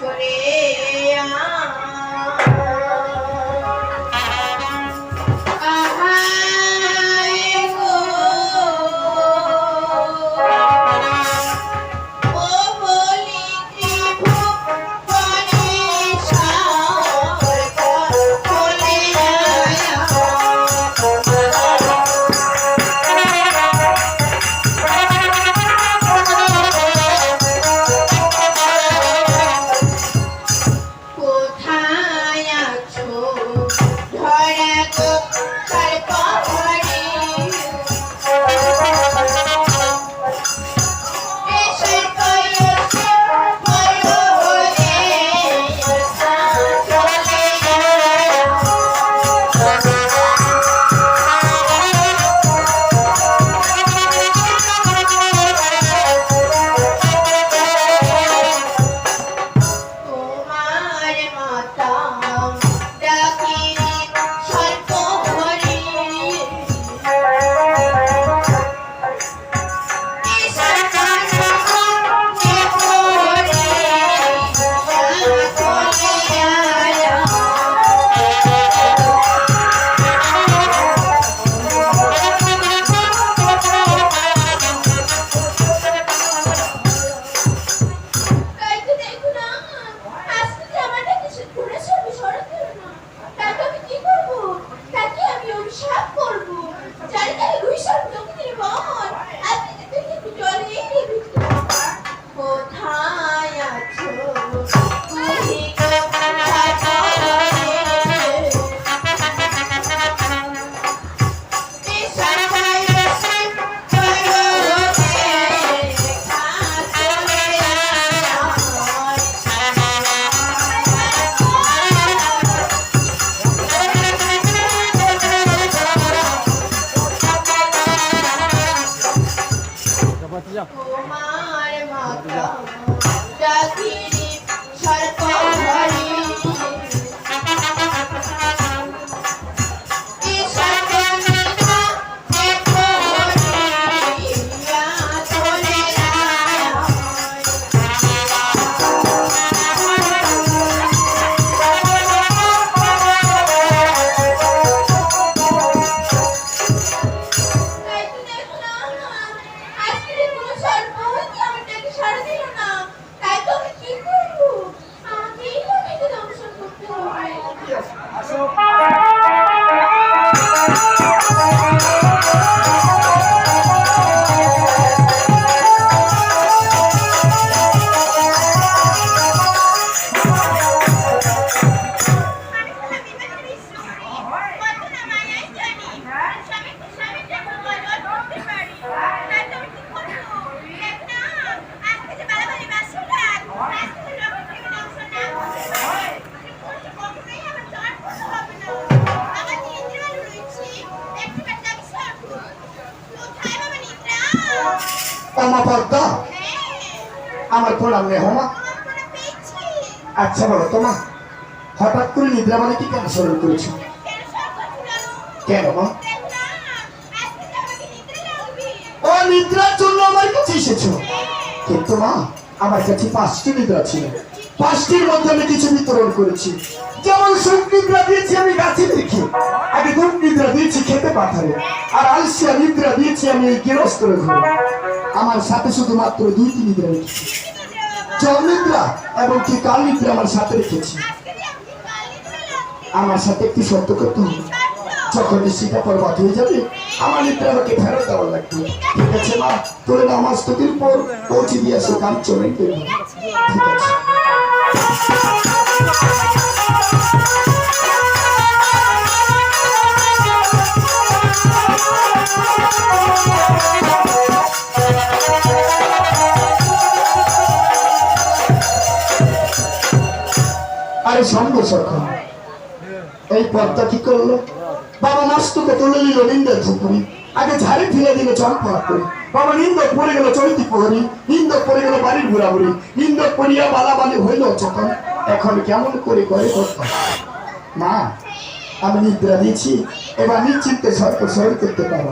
চলে जा। আমার আচ্ছা বলো তোমা হঠাৎ করে নিদ্রা মানে কি কেন স্মরণ করেছ? কেন মা? ও, নিদ্রার জন্য আমার কাছে এসেছ? কিন্তু মা, আমার কাছে পাঁচটি নিদ্রা ছিল। পাঁচটির মধ্যে আমি কিছু বিতরণ করেছি। যেমন সুখ নিদ্রা দিয়েছি আমি গাছে দেখি, আগে দুধ নিদ্রা দিয়েছি খেতে পাথারে, আর আলসিয়া নিদ্রা দিয়েছি আমি গেরস্তরে ঘরে। আমার সাথে শুধুমাত্র তিন নিদ্রা রেখেছি জল নিদ্রা এবং কি কাল নিদ্রা আমার সাথে রেখেছি? আমার সাথে একটি সত্য করতে হবে। যখন সেটা পর্বত হয়ে যাবে, আমার নিদ্রা আমাকে ফেরত দেওয়ার লাগবে। ঠিক আছে, মা? তোরে নামাজ তোদের পর পৌঁছে দিয়ে আসো কাজ চলে ঠিক আছে। আরে সঙ্গ সরকার। এই পথটা কি করল? বাবা মাস্তুকে তুলে নিল নিন্দে ধুপুরি আগে ঝাড়ি ফেলে দিল চম্পা করে। বাবা নিন্দ পড়ে গেল চৈতি প্রহরী। নিন্দ পড়ে গেল বাড়ির ঘোরাঘুরি। নিন্দ পড়িয়া বালাবালি হইল চকন এখন কেমন করে করে করতে মা, আমি নিদ্রা দিয়েছি। এবার নিশ্চিন্তে সরকার সরকার করতে পারো।